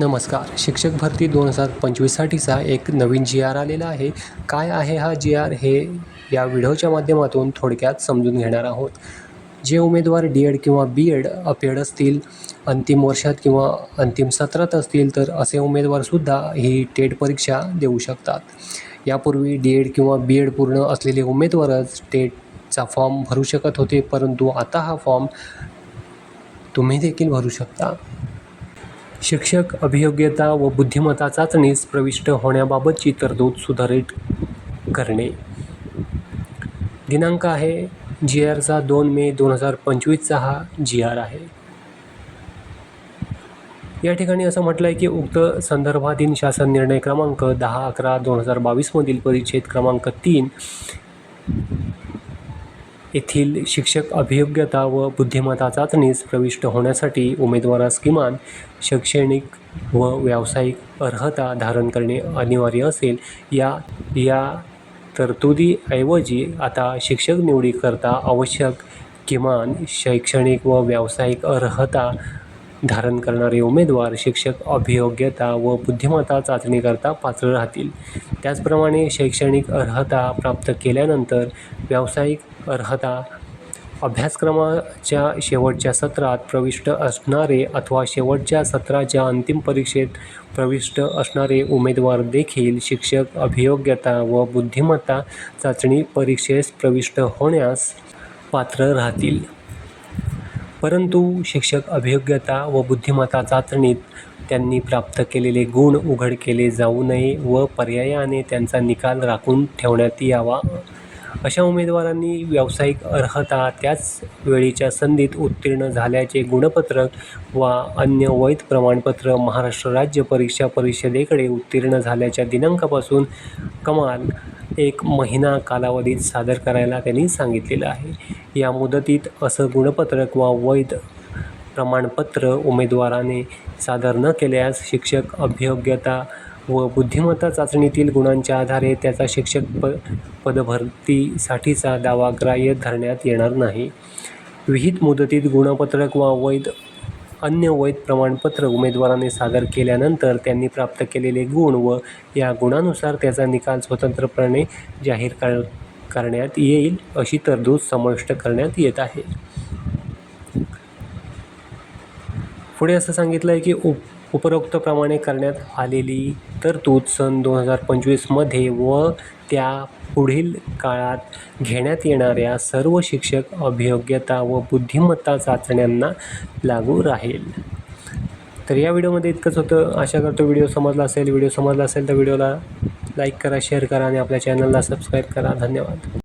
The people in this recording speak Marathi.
नमस्कार. शिक्षक भरती दोन हजार पंचवीससाठीचा एक नवीन जी आर आलेला आहे. काय आहे हा जी आर? हे या व्हिडिओच्या माध्यमातून थोडक्यात समजून घेणार आहोत. जे उमेदवार डी एड किंवा बी एड अपेड असतील अंतिम वर्षात किंवा अंतिम सत्रात असतील तर असे उमेदवारसुद्धा ही टेट परीक्षा देऊ शकतात. यापूर्वी डी एड किंवा बी एड पूर्ण असलेले उमेदवारच टेटचा फॉर्म भरू शकत होते परंतु आता हा फॉर्म तुम्ही देखील भरू शकता. शिक्षक अभियोग्यता व बुद्धिमत्ता चाचणीस प्रविष्ट होण्याबाबतची तरतूद सुधारित करणे. दिनांक आहे जी आरचा दोन मे दोन हजार पंचवीसचा हा जी आर आहे. या ठिकाणी असं म्हटलं आहे की उक्त संदर्भातील शासन निर्णय क्रमांक दहा अकरा दोन हजार बावीसमधील परिच्छेद क्रमांक तीन येथील शिक्षक अभियोग्यता व बुद्धिमत्ता चाचणीस प्रविष्ट होण्यासाठी उमेदवारास किमान शैक्षणिक व व्यावसायिक अर्हता धारण करणे अनिवार्य असेल. या या तरतुदीऐवजी आता शिक्षक निवडीकरता आवश्यक किमान शैक्षणिक व व्यावसायिक अर्हता धारण करणारे उमेदवार शिक्षक अभियोग्यता व बुद्धिमत्ता चाचणीकरता पात्र राहतील. त्याचप्रमाणे शैक्षणिक अर्हता प्राप्त केल्यानंतर व्यावसायिक अर्हता अभ्यासक्रमाच्या शेवटच्या सत्रात प्रविष्ट असणारे अथवा शेवटच्या सत्राच्या अंतिम परीक्षेत प्रविष्ट असणारे उमेदवार देखील शिक्षक अभियोग्यता व बुद्धिमत्ता चाचणी परीक्षेस प्रविष्ट होण्यास पात्र राहतील. परंतु शिक्षक अभियोग्यता व बुद्धिमत्ता चाचणीत त्यांनी प्राप्त केलेले गुण उघड केले जाऊ नये व पर्यायाने त्यांचा निकाल राखून ठेवण्यात यावा. अशा उमेदवारांनी व्यावसायिक अर्हता त्याच वेळीच्या संधीत उत्तीर्ण झाल्याचे गुणपत्रक वा अन्य वैध प्रमाणपत्र महाराष्ट्र राज्य परीक्षा परिषदेकडे उत्तीर्ण झाल्याच्या दिनांकापासून कमाल एक महिना कालावधीत सादर करायला त्यांनी सांगितलेलं आहे. या मुदतीत असं गुणपत्रक वा वैध प्रमाणपत्र उमेदवाराने सादर न केल्यास शिक्षक अभियोग्यता व बुद्धिमत्ता चाचणीतील गुणांच्या आधारे त्याचा शिक्षक प पदभरतीसाठीचा दावा ग्राह्य धरण्यात येणार नाही. विहित मुदतीत गुणपत्रक वा वैध अन्य वैध प्रमाणपत्र उमेदवाराने सादर केल्यानंतर त्यांनी प्राप्त केलेले गुण व या गुणानुसार त्याचा निकाल स्वतंत्रपणे जाहीर कर करण्यात येईल अशी तरतूद समाविष्ट करण्यात येत आहे. पुढे असं सांगितलं आहे की उप उपरोक्तप्रमाणे करण्यात आलेली तरतूद सन दोन हजार पंचवीसमध्ये व त्या पुढील काळात घेण्यात येणाऱ्या सर्व शिक्षक अभियोग्यता व बुद्धिमत्ता चाचण्यांना लागू राहील. तर या व्हिडिओमध्ये इतकंच होतं. आशा करतो व्हिडिओ समजला असेल. व्हिडिओ समजला असेल तर व्हिडिओला लाईक करा शेअर करा आणि आपल्या चॅनलला सबस्क्राईब करा. धन्यवाद.